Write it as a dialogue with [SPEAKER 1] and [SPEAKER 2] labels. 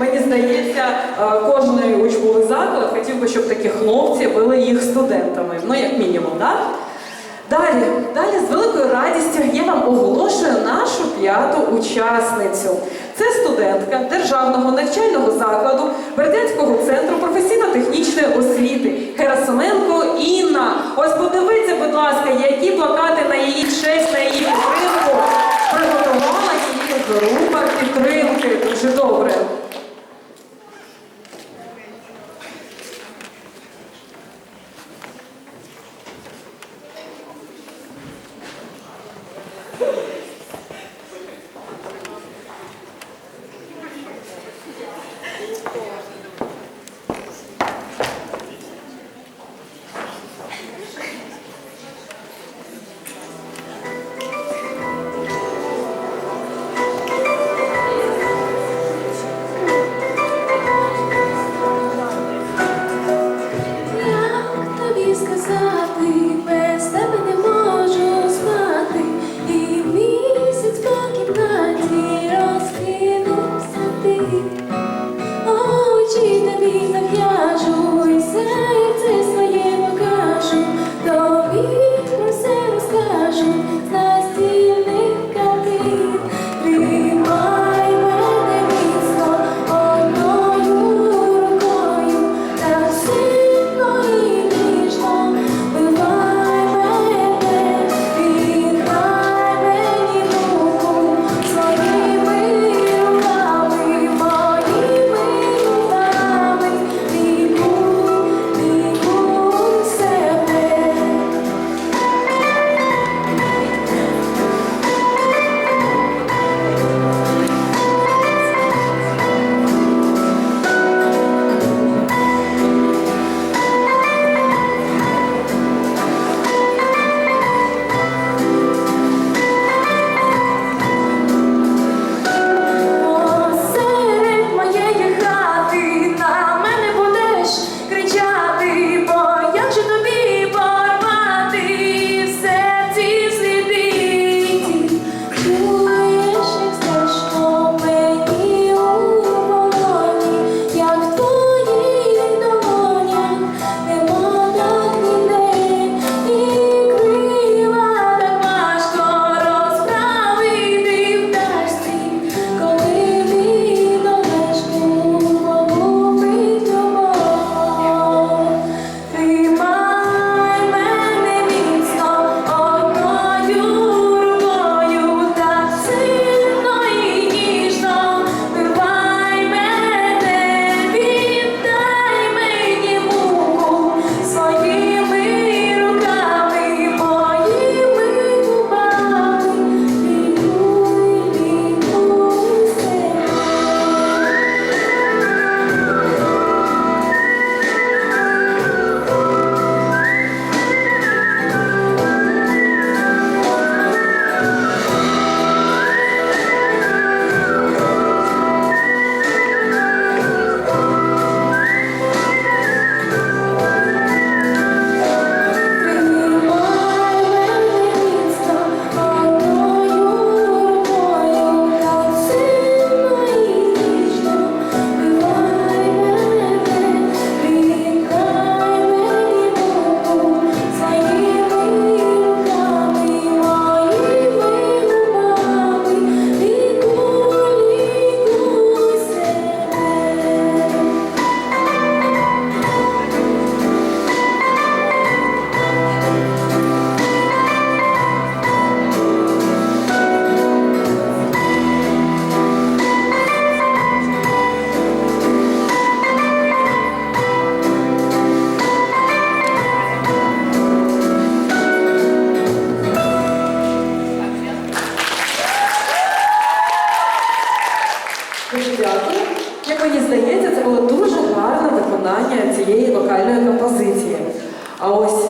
[SPEAKER 1] Мені здається, е, кожний учбовий заклад хотів би, щоб такі хлопці були їх студентами. Ну, як мінімум, так? Далі, далі з великою радістю я вам оголошую нашу п'яту учасницю. Це студентка Державного навчального закладу Бердянського центру професійно-технічної освіти Герасименко Інна. Ось подивіться, будь ласка, які плакати на її честь, на її підтримку приготувала її група підтримки. Дуже добре.
[SPEAKER 2] Дуже дякую. Як мені здається, це було дуже гарне виконання цієї вокальної композиції. А ось